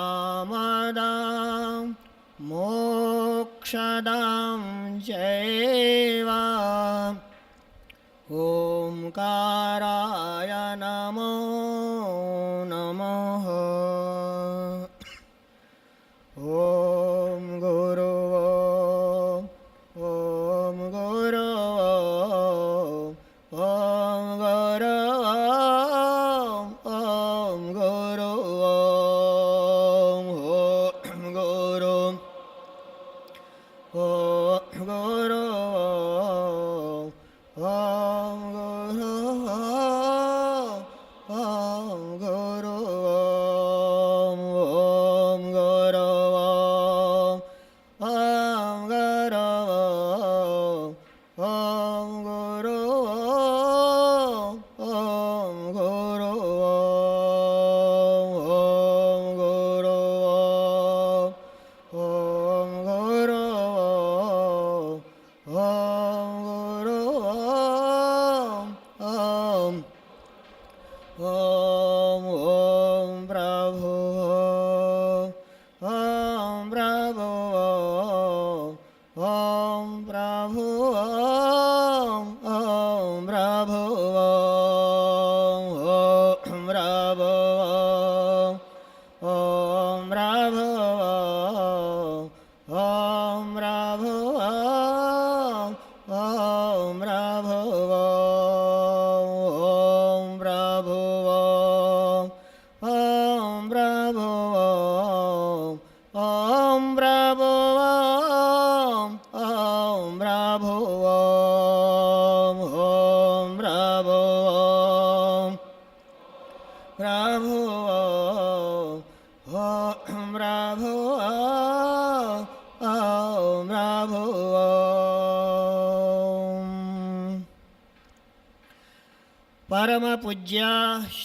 कामदां मोक्षदां जैवा ॐकाराय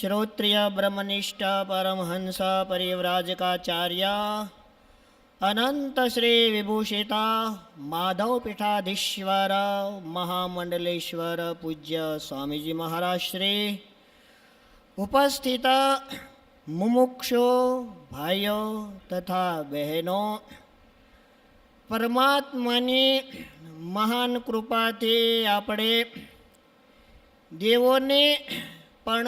श्रोत्रिय ब्रह्मनिष्ठ परमहंस परिव्राजकाचार्य अनंत श्री विभूषिता माधवपीठाधीश्वर महामंडलेश्वर पूज्य स्वामीजी महाराज श्री उपस्थित મુમુક્ષો ભાઈઓ તથા બહેનો પરમાત્માની મહાન કૃપાથી આપણે દેવોને પણ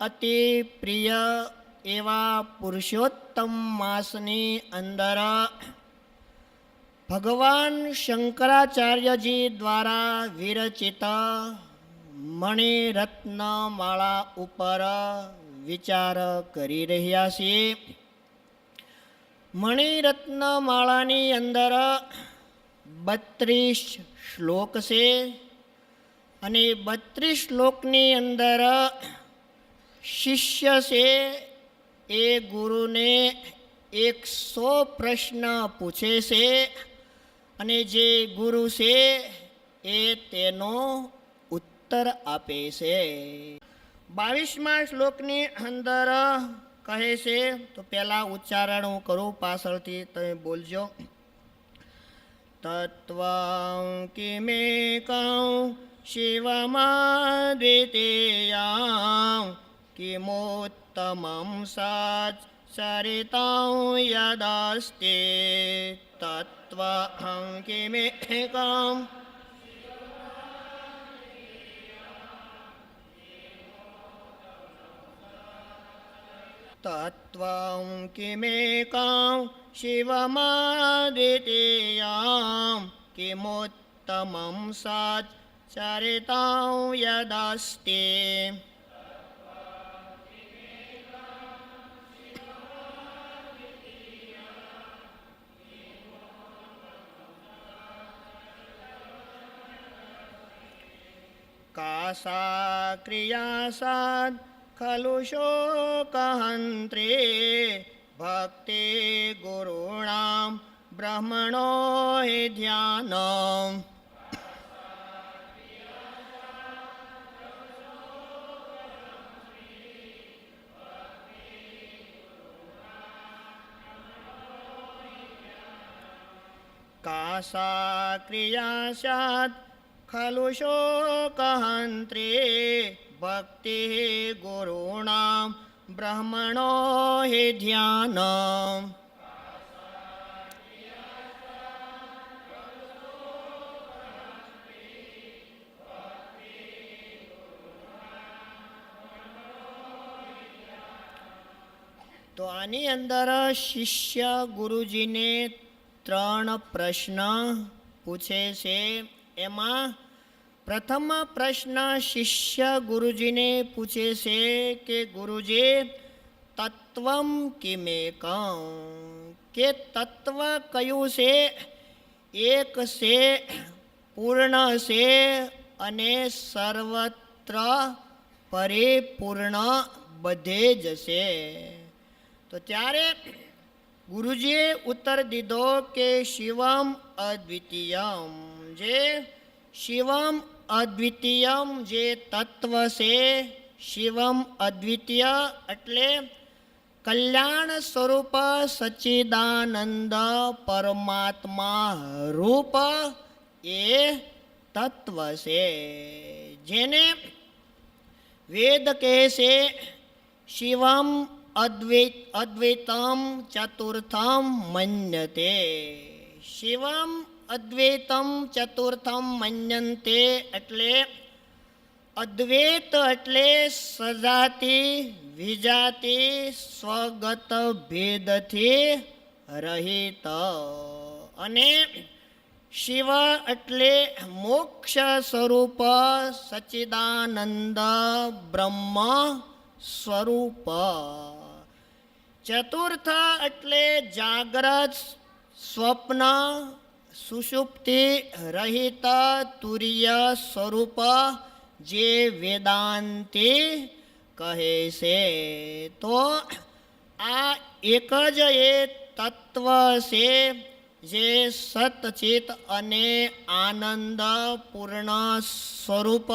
અતિ પ્રિય એવા પુરુષોત્તમ માસની અંદર ભગવાન શંકરાચાર્યજી દ્વારા વિરચિત મણિરત્ન માળા ઉપર વિચાર કરી રહ્યા છીએ. મણિરત્ન માળાની અંદર બત્રીસ શ્લોક છે. અને બત્રીસ શ્લોકની અંદર શિષ્ય છે એ ગુરુને એકસો પ્રશ્ન પૂછે છે અને જે ગુરુ છે એ તેનો ઉત્તર આપે છે. બાવીસમા શ્લોકની અંદર કહે છે, તો પહેલાં ઉચ્ચારણ હું કરું, પાછળથી તમે બોલજો. તત્વ કિમે કિમેકં शिवमादितीयां किमुत्तमं सा चरितां यदस्ति तत्त्वहं किमेकाम् तत्त्वं किमेकां शिवमादितीयां किमुत्तमं सात् चरितं यदस्ति का सा क्रियासात् खलु शोकहन्त्रे भक्ते गुरूणां ब्रह्मणो हि ध्यानम् કાસા ક્રિયા સ્યાत् ખલુ શોકહંત્રે ભક્તિ गुरूणां બ્રહ્મણો હિ ધ્યાનમ તો આની અંદર શિષ્ય ગુરુજીને ત્રણ પ્રશ્ન પૂછે છે. એમાં પ્રથમ પ્રશ્ન શિષ્ય ગુરુજીને પૂછે છે કે, ગુરુજી તત્વમ કિમેકં કે તત્વ કયું છે? એક છે, પૂર્ણ છે અને સર્વત્ર પરિપૂર્ણ બધે જ છે. તો ત્યારે ગુરુજીએ ઉત્તર દીધો કે શિવમ અદ્વિતીયમ. જે શિવમ અદ્વિતીયમ જે તત્વ છે, શિવમ અદ્વિતીય એટલે કલ્યાણ સ્વરૂપ સચ્ચિદાનંદ પરમાત્મા રૂપ એ તત્વ છે. જેને વેદ કહે છે, શિવમ અદ્વૈત અદ્વૈતમ ચતુર્થમ મન્યતે. શિવમ અદ્વૈતમ ચતુર્થમ મન્યંતે એટલે અદ્વૈત એટલે સજાતિ, વિજાતિ, સ્વગત ભેદથી રહિત. અને શિવ એટલે મોક્ષ સ્વરૂપ સચ્ચિદાનંદ બ્રહ્મ સ્વરૂપ. ચતુર્થ એટલે જાગ્રત, સ્વપ્ન, સુષુપ્તિ રહિત તુર્ય સ્વરૂપ જે વેદાંતિ કહે છે. તો આ એક જ એ તત્વ છે જે સતચિત અને આનંદ પૂર્ણ સ્વરૂપ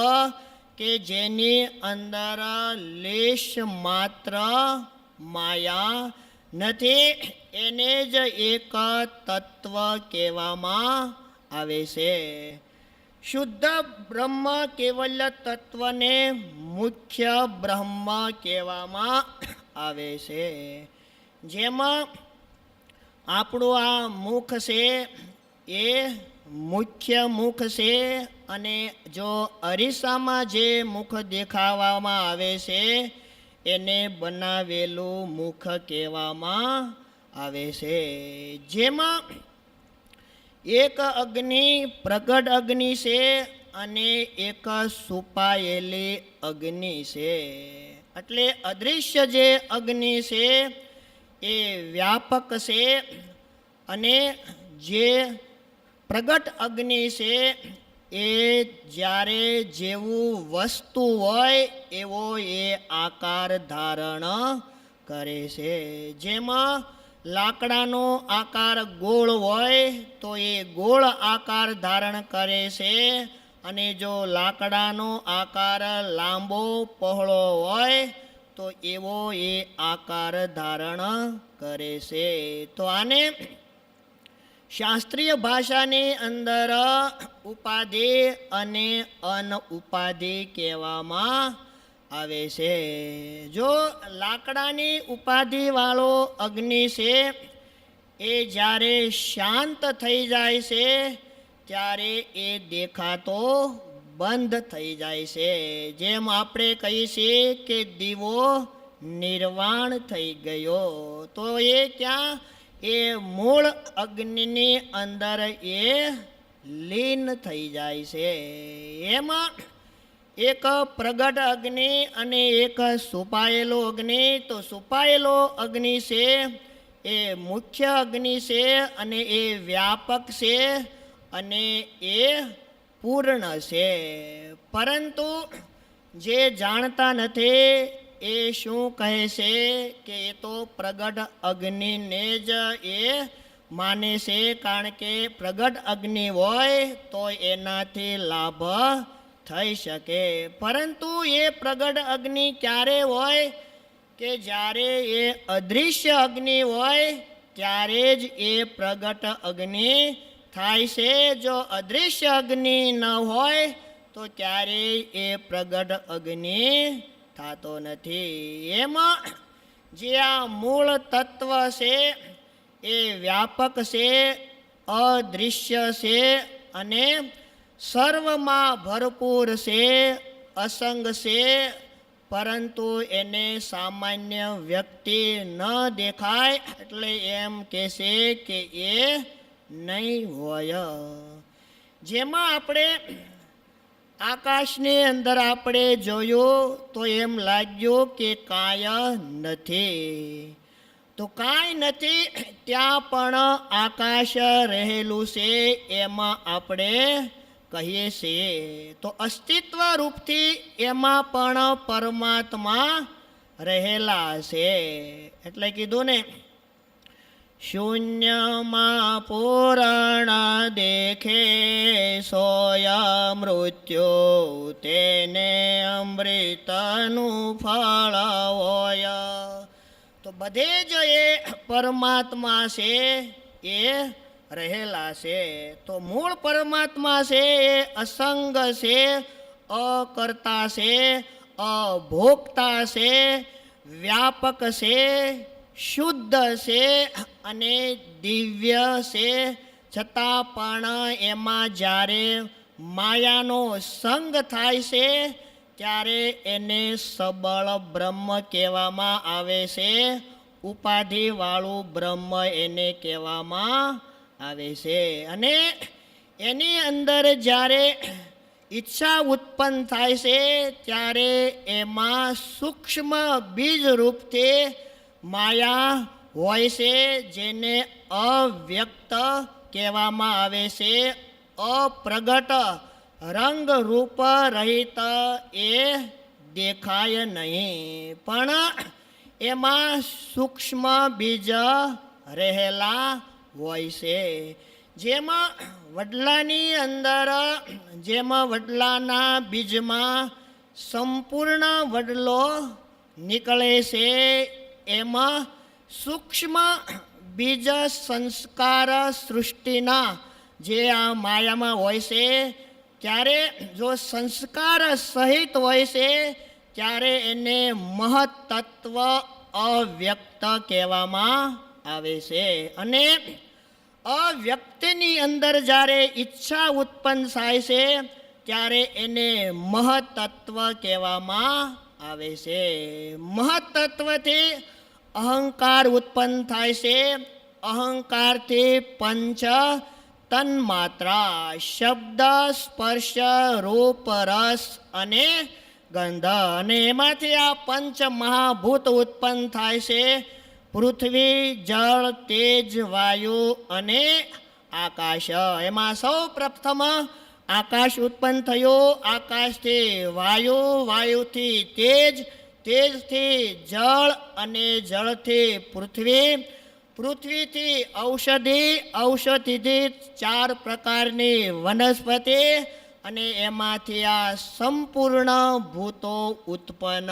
કે જેની અંદર લેશ માત્ર માયા નથી, એને જ એક તત્વ કહેવામાં આવે છે. શુદ્ધ બ્રહ્મ કેવલ્ય તત્વને મુખ્ય બ્રહ્મ કહેવામાં આવે છે. જેમાં આપણું આ મુખ છે એ મુખ્ય મુખ છે અને જો અરીસામાં જે મુખ દેખાવામાં આવે છે એને બનાવેલું મુખ કહેવામાં આવે છે. જેમાં એક અગ્નિ, પ્રગટ અગ્નિ છે અને એક સુપાયેલી અગ્નિ છે. એટલે અદૃશ્ય જે અગ્નિ છે એ વ્યાપક છે અને જે પ્રગટ અગ્નિ છે એ જ્યારે જેવું વસ્તુ હોય એવો એ આકાર ધારણ કરે છે. જેમાં લાકડાનો આકાર ગોળ હોય તો એ ગોળ આકાર ધારણ કરે છે અને જો લાકડાનો આકાર લાંબો, પહોળો હોય તો એવો એ આકાર ધારણ કરે છે. તો આને શાસ્ત્રીય ભાષાની અંદર ઉપાધિ અને અન ઉપાધિ કહેવામાં આવે છે. જો લાકડાની ઉપાધિવાળો અગ્નિ છે, એ જ્યારે શાંત થઈ જાય છે, ત્યારે એ દેખાતો બંધ થઈ જાય છે. જેમ આપણે કહીએ કે દીવો નિર્વાણ થઈ ગયો, તો એ ક્યાં એ મૂળ અગ્નિની અંદર એ લીન થઈ જાય છે. એમાં એક પ્રગટ અગ્નિ અને એક સુપાયેલો અગ્નિ. તો સુપાયેલો અગ્નિ છે, એ મુખ્ય અગ્નિ છે અને એ વ્યાપક છે અને એ પૂર્ણ છે. પરંતુ જે જાણતા નથી એ શું કહે છે કે એ તો પ્રગટ અગ્નિને જ એ માને છે કારણ કે પ્રગટ અગ્નિ હોય તો એનાથી લાભ થઈ શકે. પરંતુ એ પ્રગટ અગ્નિ ક્યારે હોય? કે જ્યારે એ અદૃશ્ય અગ્નિ હોય, ત્યારે જ એ પ્રગટ અગ્નિ થાય છે. જો અદૃશ્ય અગ્નિ ન હોય, તો ક્યારેય એ પ્રગટ અગ્નિ થતો નથી. એમાં જે આ મૂળ તત્વ છે, એ વ્યાપક છે, અદૃશ્ય છે અને સર્વમાં ભરપૂર છે, અસંગ છે, પરંતુ એને સામાન્ય વ્યક્તિ ન દેખાય એટલે એમ કહેશે કે એ નહીં હોય. જેમાં આપણે આકાશની અંદર આપણે જોયું તો એમ લાગ્યું કે કાંય નથી. તો કાંઈ નથી, ત્યાં પણ આકાશ રહેલું છે એમાં આપણે કહીએ છીએ. તો અસ્તિત્વ રૂપથી એમાં પણ પરમાત્મા રહેલા છે. એટલે કીધું ને શૂન્યમાં પૂરણ દેખે સોય મૃત્યુ તેને અમૃતનું ફળ હોય તો બધે જ એ પરમાત્મા છે એ રહેલા છે તો મૂળ પરમાત્મા છે એ અસંગ છે અકર્તા છે અભોગતા છે વ્યાપક છે શુદ્ધ છે અને દિવ્ય છે. છતાં પણ એમાં જ્યારે માયાનો સંગ થાય છે, ત્યારે એને સબળ બ્રહ્મ કહેવામાં આવે છે. ઉપાધિવાળું બ્રહ્મ એને કહેવામાં આવે છે. અને એની અંદર જ્યારે ઈચ્છા ઉત્પન્ન થાય છે, ત્યારે એમાં સૂક્ષ્મ બીજ રૂપથી માયા હોય છે જેને અવ્યક્ત કહેવામાં આવે છે, અપ્રગટ રંગ રૂપ રહિત એ દેખાય નહીં. પણ એમાં સૂક્ષ્મ બીજ રહેલા હોય છે. જેમાં વડલાની અંદર, જેમાં વડલાના બીજમાં સંપૂર્ણ વડલો નીકળે છે એમાં સૂક્ષ્મ બીજ સંસ્કાર સૃષ્ટિના જે આ માયામાં હોય છે, ત્યારે જો સંસ્કાર સહિત હોય છે, ત્યારે એને મહત્તત્વ અવ્યક્ત કહેવામાં આવે છે. અને અવ્યક્તની અંદર જ્યારે ઈચ્છા ઉત્પન્ન થાય છે, ત્યારે એને મહત્તત્વ કહેવામાં આવે છે. મહત્તત્વથી અહંકાર ઉત્પન્ન થાય છે. અહંકારથી પંચ તન્માત્રા, શબ્દ, સ્પર્શ, રૂપ, રસ અને ગંધ. અને એમાંથી આ પંચ મહાભૂત ઉત્પન્ન થાય છે. પૃથ્વી, જળ, તેજ, વાયુ અને આકાશ. એમાં સૌ પ્રથમ આકાશ ઉત્પન્ન થયો, આકાશથી વાયુ, વાયુથી તેજ, તેજથી જળ અને જળથી પૃથ્વી. પૃથ્વીથી ઔષધિ, ઔષધિથી ચાર પ્રકારની વનસ્પતિ અને એમાંથી આ સંપૂર્ણ ભૂતો ઉત્પન્ન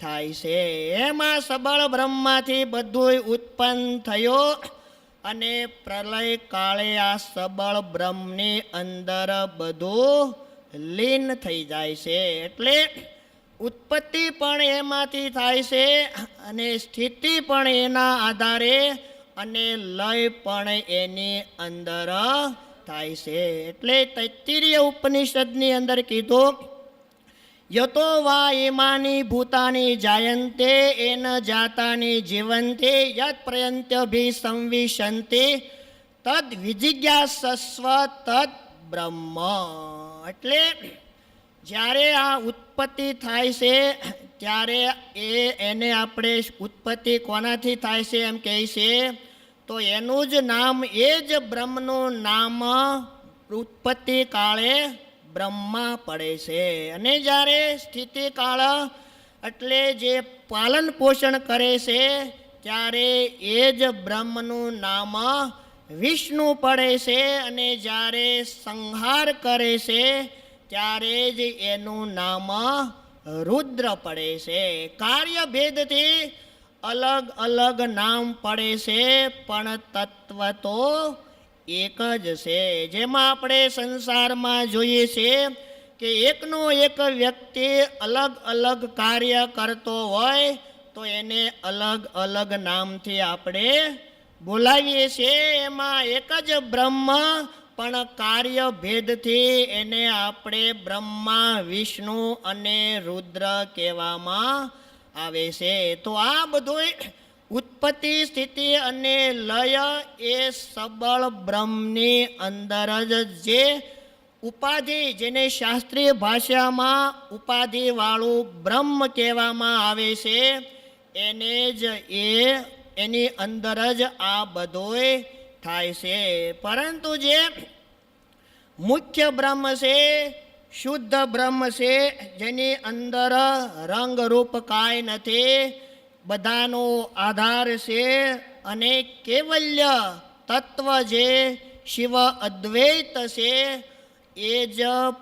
થાય છે. એમાં સબળ બ્રહ્માથી બધું ઉત્પન્ન થયું. અને પ્રલય કાળે આ સબળ બ્રહ્મની અંદર બધું લીન થઈ જાય છે. એટલે ઉત્પત્તિ પણ એમાંથી થાય છે અને સ્થિતિ પણ એના આધારે અને લય પણ એની અંદર થાય છે. એટલે તૈત્તિરીય ઉપનિષદની અંદર કીધું યતો વા ઇમાની ભૂતાની જાયંતે, એન જાતાની જીવંતે, યત પ્રયંત્યભિ સંવિશંતે તદ વિજિજ્ઞાસસ્વ, તદ બ્રહ્મ. એટલે જ્યારે આ ઉત્પત્તિ થાય છે, ત્યારે એ એને આપણે ઉત્પત્તિ કોનાથી થાય છે એમ કહે છે? તો એનું જ નામ એ જ બ્રહ્મનું નામ ઉત્પત્તિ કાળે બ્રહ્મા પડે છે. અને જ્યારે સ્થિતિ કાળ એટલે જે પાલન પોષણ કરે છે, ત્યારે એ જ બ્રહ્મનું નામ વિષ્ણુ પડે છે. અને જ્યારે સંહાર કરે છે, ત્યારે જ એનું નામ રુદ્ર પડે છે. કાર્ય ભેદથી અલગ અલગ નામ પડે છે, પણ તત્વ તો એક જ છે. જેમાં આપણે સંસારમાં જોઈએ છે કે એકનો એક વ્યક્તિ અલગ અલગ કાર્ય કરતો હોય, તો એને અલગ અલગ નામથી આપણે બોલાવીએ છીએ. એમાં એક જ બ્રહ્મ, પણ કાર્ય ભેદથી એને આપણે બ્રહ્મા, વિષ્ણુ અને રુદ્ર કહેવામાં આવે છે. તો આ બધું ઉત્પત્તિ, સ્થિતિ અને લય એ સબળ બ્રહ્મની અંદર જ જે ઉપાધિ જેને શાસ્ત્રીય ભાષામાં ઉપાધિવાળું બ્રહ્મ કહેવામાં આવે છે, એને જ એ એની અંદર જ આ બધોય થાય છે. પરંતુ જે મુખ્ય બ્રહ્મ છે, શુદ્ધ બ્રહ્મ છે, જેની અંદર રંગ રૂપ કાંઈ નથી બધાનો આધાર છે અને કેવલ્ય તત્વ જે શિવ અદ્વૈત છે, એ જ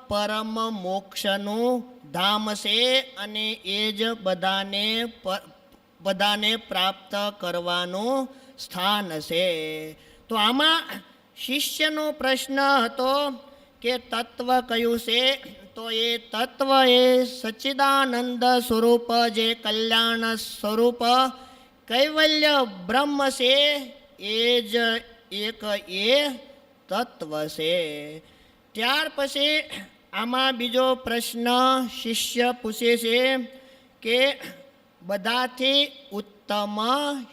પરમ મોક્ષનું ધામ છે અને એ જ બધાને બધાને પ્રાપ્ત કરવાનું સ્થાન છે. તો આમાં શિષ્યનો પ્રશ્ન હતો કે તત્વ કયું છે? તો એ તત્વ એ સચ્ચિદાનંદ સ્વરૂપ, જે કલ્યાણ સ્વરૂપ કૈવલ્ય બ્રહ્મ છે, એ જ એક એ તત્વ છે. ત્યાર પછી આમાં બીજો પ્રશ્ન શિષ્ય પૂછે છે કે બધાથી ઉત્તમ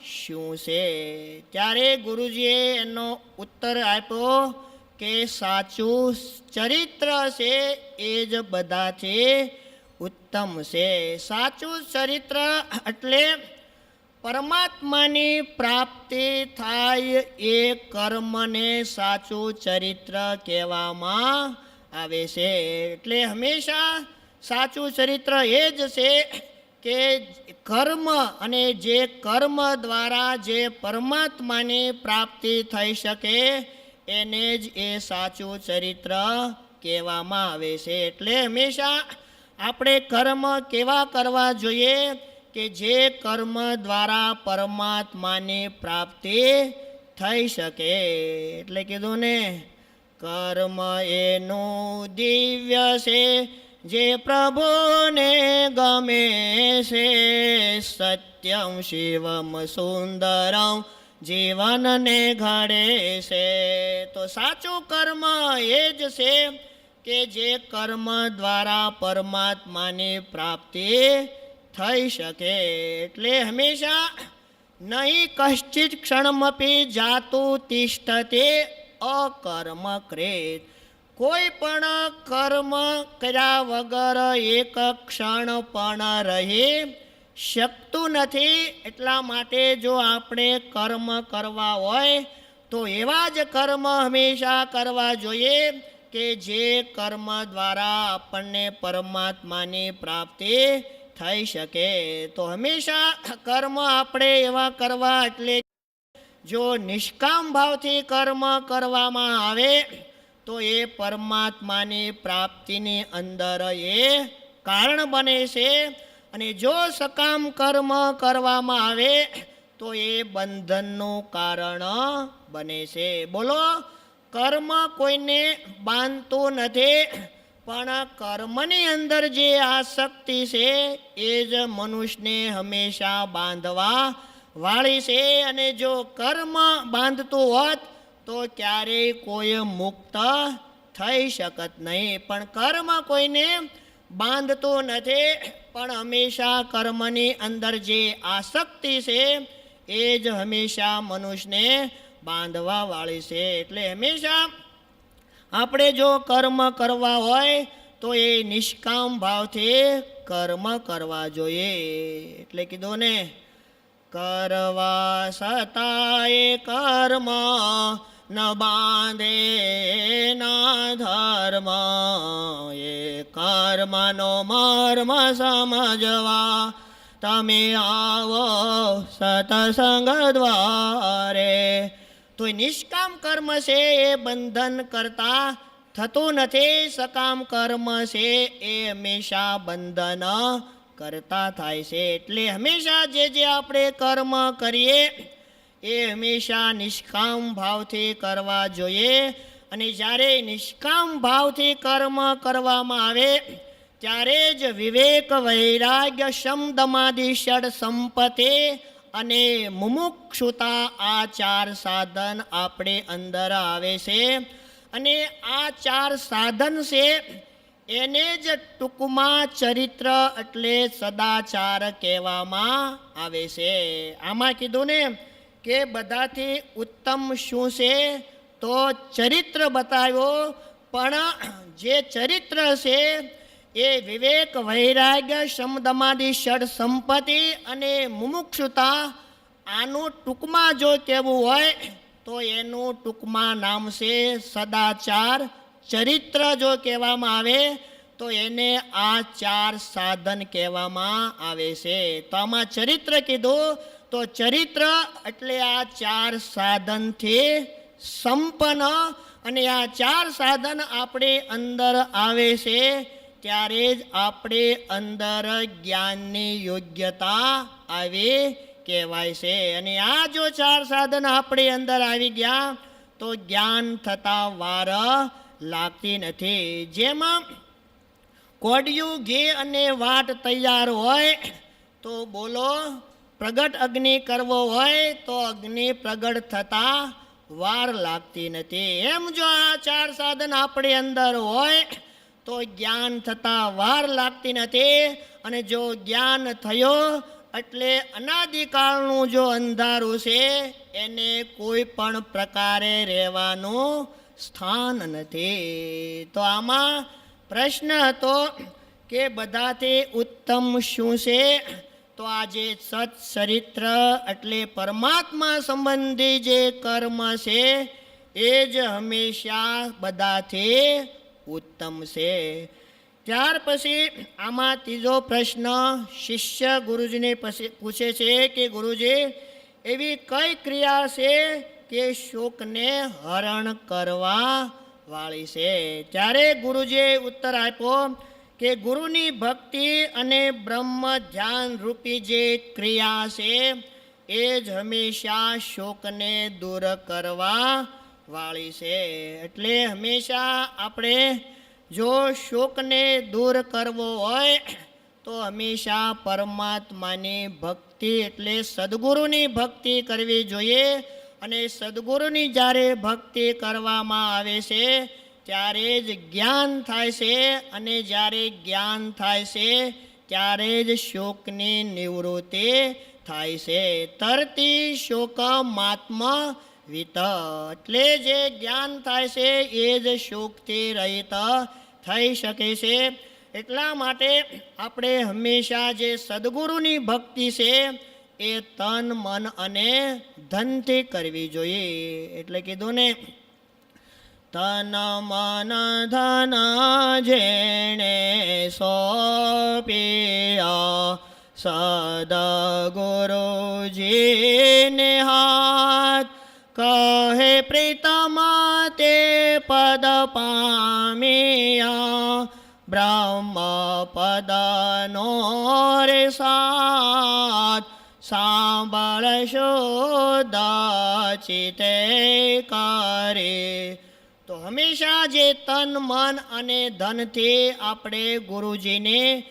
શું છે? ત્યારે ગુરુજીએ એનો ઉત્તર આપ્યો કે સાચું ચરિત્ર છે એ જ બધાથી ઉત્તમ છે. સાચું ચરિત્ર એટલે પરમાત્માની પ્રાપ્તિ થાય એ કર્મને સાચું ચરિત્ર કહેવામાં આવે છે. એટલે હંમેશા સાચું ચરિત્ર એ જ છે કે કર્મ અને જે કર્મ દ્વારા જે પરમાત્માની પ્રાપ્તિ થઈ શકે એને જ એ સાચું ચરિત્ર કહેવામાં આવે છે. એટલે હંમેશા આપણે કર્મ કેવા કરવા જોઈએ કે જે કર્મ દ્વારા પરમાત્માની પ્રાપ્તિ થઈ શકે. એટલે કીધું ને, કર્મ એનું દિવ્ય છે, જે પ્રભુને ગમે છે. સત્યમ શિવમ સુંદરમ જીવનને ઘડે છે. તો સાચું કર્મ એ જ છે કે જે કર્મ દ્વારા પરમાત્માની પ્રાપ્તિ થઈ શકે. એટલે હંમેશા નહીં કશ્ચિત ક્ષણમપી જાતું તિષ્ઠતે અકર્મ કૃત કોઈ પણ કર્મ કર્યા વગર એક ક્ષણ પણ રહી શકતું નથી. એટલા માટે જો આપણે કર્મ કરવા હોય, તો એવા જ કર્મ હંમેશા કરવા જોઈએ કે જે કર્મ દ્વારા આપણને પરમાત્માની પ્રાપ્તિ થઈ શકે. તો હંમેશા કર્મ આપણે એવા કરવા એટલે જો નિષ્કામ ભાવથી કર્મ કરવામાં આવે, તો એ પરમાત્માની પ્રાપ્તિની અંદર એ કારણ બને છે અને જો સકામ કર્મ કરવામાં આવે, તો એ બંધનનું કારણ બને છે. બોલો, કર્મ કોઈને બાંધતું નથી, પણ કર્મની અંદર જે આસક્તિ છે, એ જ મનુષ્યને હંમેશા બાંધવા વાળી છે. અને જો કર્મ બાંધતું હોત, તો ક્યારેય કોઈ મુક્ત થઈ શકત નહીં. પણ કર્મ કોઈને બાંધતું નથી, પણ હંમેશા કર્મની અંદર જે આસક્તિ છે, એ જ હંમેશા મનુષ્યને બાંધવા વાળી છે. એટલે હંમેશા આપણે જો કર્મ કરવા હોય, તો એ નિષ્કામ ભાવથી કર્મ કરવા જોઈએ. એટલે કીધું ને, કરવા છતાંય કર્મ ન બાંધે ના ધર્મ એ કર્મનો મર્મ સમજવા તમે આવો સતસંગ દ્વારે તો નિષ્કામ કર્મ છે એ બંધન કરતા થતું નથી સકામ કર્મ છે એ હંમેશા બંધન કરતા થાય છે એટલે હંમેશા જે જે આપણે કર્મ કરીએ એ હંમેશા નિષ્કામ ભાવથી કરવા જોઈએ. અને જ્યારે નિષ્કામ ભાવથી કર્મ કરવામાં આવે, ત્યારે જ વિવેક વૈરાગ્ય શમદમાદિ ષડ સંપતે અને મુમુક્ષુતા આ ચાર સાધન આપણે અંદર આવે છે. અને આ ચાર સાધન છે, એને જ ટૂંકમાં ચરિત્ર એટલે સદાચાર કહેવામાં આવે છે. આમાં કીધું ને કે બધાથી ઉત્તમ શું છે? તો ચરિત્ર બતાવ્યો, પણ જે ચરિત્ર છે એ વિવેક, વૈરાગ્ય સમદમાદિ ષડ સંપત્તિ અને મુમુક્ષુતા આનું ટૂંકમાં જો કહેવું હોય, તો એનું ટૂંકમાં નામ છે સદાચાર ચરિત્ર જો કહેવામાં આવે, તો એને આ ચાર સાધન કહેવામાં આવે છે. તો આમાં ચરિત્ર કીધું તો ચરિત્ર એટલે આ ચાર સાધનથી સંપન્ન. અને આ ચાર સાધન આપણે અંદર આવે છે ત્યારે જ આપણે અંદર જ્ઞાનની યોગ્યતા આવી કહેવાય છે. અને આ જો ચાર સાધન આપણે અંદર આવી ગયા તો જ્ઞાન થતા વાર લાગતી નથી. જેમાં કોડિયું, ઘે અને વાટ તૈયાર હોય તો બોલો. પ્રગટ અગ્નિ કરવો હોય તો અગ્નિ પ્રગટ થતા વાર લાગતી નથી. એમ જો આ ચાર સાધન આપણી અંદર હોય તો જ્ઞાન થતા વાર લાગતી નથી અને જો જ્ઞાન થયો એટલે અનાદિકાળનું જો અંધારું છે, એને કોઈ પણ પ્રકારે રહેવાનું સ્થાન નથી. તો આમાં પ્રશ્ન હતો કે બધાથી ઉત્તમ શું છે? તો આ જે સત્ચરિત્ર એટલે પરમાત્મા સંબંધી જે કર્મ છે, એ જ હંમેશા બધાથી ઉત્તમ છે. ત્યાર પછી આમાં ત્રીજો પ્રશ્ન શિષ્ય ગુરુજીને પૂછે છે કે ગુરુજી, એવી કઈ ક્રિયા છે કે શોકને હરણ કરવા વાળી છે? ત્યારે ગુરુજીએ ઉત્તર આપ્યો કે ગુરુની ભક્તિ અને બ્રહ્મ ધ્યાન રૂપી જે ક્રિયા છે, એ જ હંમેશા શોકને દૂર કરવા વાળી છે. એટલે હંમેશા આપણે જો શોકને દૂર કરવો હોય, તો હંમેશા પરમાત્માની ભક્તિ એટલે સદગુરુની ભક્તિ કરવી જોઈએ. અને સદગુરુની જ્યારે ભક્તિ કરવામાં આવે છે ત્યારે જ જ્ઞાન થાય છે અને જ્યારે જ્ઞાન થાય છે, ત્યારે જ શોકની નિવૃત્તિ થાય છે. તરતી શોક માત્મા વિત, એટલે જે જ્ઞાન થાય છે, એ જ શોકથી રહિત થઈ શકે છે. એટલા માટે આપણે હંમેશા જે સદગુરુની ભક્તિ છે, એ તન, મન અને ધનથી કરવી જોઈએ. એટલે કીધું ને તન મન ધન જેણે સોપિયા સદગુરુજીને હાથ કહે પ્રીતમા તે પદ પામિયા બ્રહ્મ પદનો રે સાથ સાંભળશો દાચિતે કરે હંમેશા જે તન, મન અને ધનથી આપણે ગુરુજીને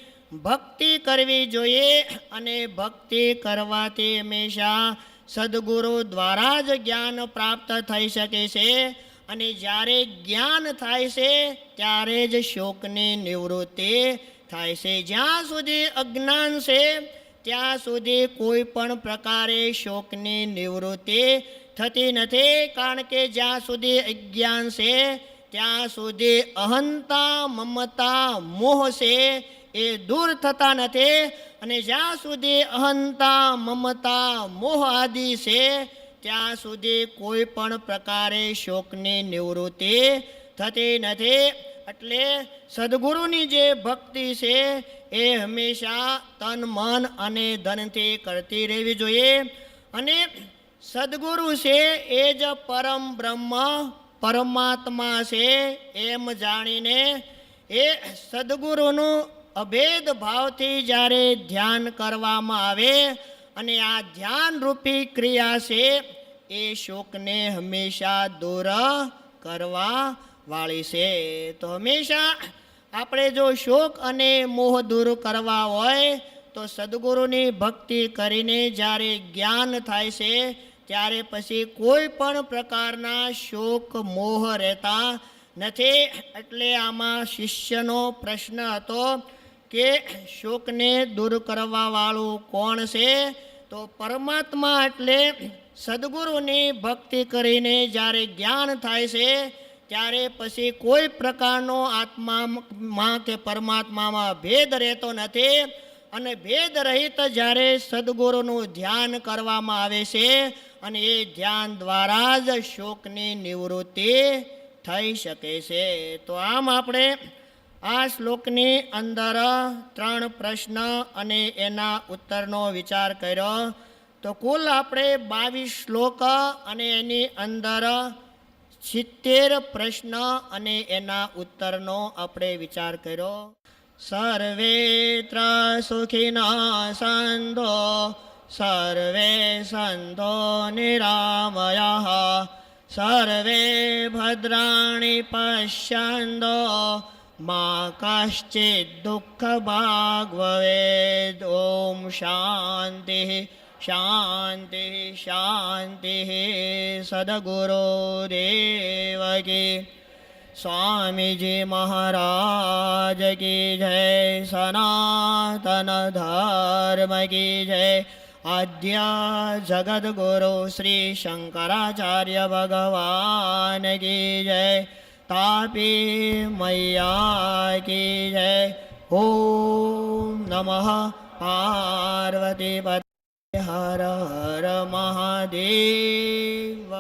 ભક્તિ કરવી જોઈએ અને ભક્તિ કરવાથી હંમેશા સદગુરુ દ્વારા જ જ્ઞાન પ્રાપ્ત થઈ શકે છે અને જ્યારે જ્ઞાન થાય છે, ત્યારે જ શોકની નિવૃત્તિ થાય છે. જ્યાં સુધી અજ્ઞાન છે, ત્યાં સુધી કોઈ પણ પ્રકારે શોકની નિવૃત્તિ થતી નથી, કારણ કે જ્યાં સુધી અજ્ઞાન છે, ત્યાં સુધી અહંતા, મમતા, મોહ છે, એ દૂર થતા નથી. અને જ્યાં સુધી અહંતા, મમતા, મોહ આદિ છે, ત્યાં સુધી કોઈ પણ પ્રકારે શોકની નિવૃત્તિ થતી નથી. એટલે સદગુરુની જે ભક્તિ છે, એ હંમેશા તન, મન અને ધનથી કરતી રહેવી જોઈએ. અને સદગુરુ છે એ જ પરમ બ્રહ્મ, પરમાત્મા છે એમ જાણીને એ સદગુરુનું અભેદ ભાવથી જ્યારે ધ્યાન કરવામાં આવે અને આ ધ્યાનરૂપી ક્રિયા છે, એ શોકને હંમેશા દૂર કરવા વાળી છે. તો હંમેશા આપણે જો શોક અને મોહ દૂર કરવા હોય, તો સદગુરુની ભક્તિ કરીને જ્યારે જ્ઞાન થાય છે ત્યારે પછી કોઈ પણ પ્રકારના શોક, મોહ રહેતા નથી. એટલે આમાં શિષ્યનો પ્રશ્ન હતો કે શોકને દૂર કરવાવાળું કોણ છે? તો પરમાત્મા એટલે સદગુરુની ભક્તિ કરીને જ્યારે જ્ઞાન થાય છે, ત્યારે પછી કોઈ પ્રકારનો આત્મામાં કે પરમાત્મામાં ભેદ રહેતો નથી. અને ભેદ રહિત જ્યારે સદગુરુનું ધ્યાન કરવામાં આવે છે અને એ ધ્યાન દ્વારા જ શોકની નિવૃત્તિ થઈ શકે છે. તો આમ આપણે આ શ્લોકની અંદર ત્રણ પ્રશ્ન અને એના ઉત્તરનો વિચાર કર્યો. તો કુલ આપણે બાવીસ શ્લોક અને એની અંદર સિત્તેર પ્રશ્ન અને એના ઉત્તરનો આપણે વિચાર કર્યો. સર્વેત્ર સુખીના સંતો સર્વે સંતો નિરામયા સર્વે भद्राणि પશ્યન્તો મા કશ્ચિત દુઃખ ભાગ ભવેદ ઓમ શાંતિ શાંતિ શાંતિ સદગુરો દેવ કી સ્વામીજી મહારાજ કી જય આદ્ય જગદગુરુ શ્રી શંકરાચાર્ય ભગવાન કી જય તાપી મૈયા કી જય ઓમ નમઃ પાર્વતી હર હર મહાદેવ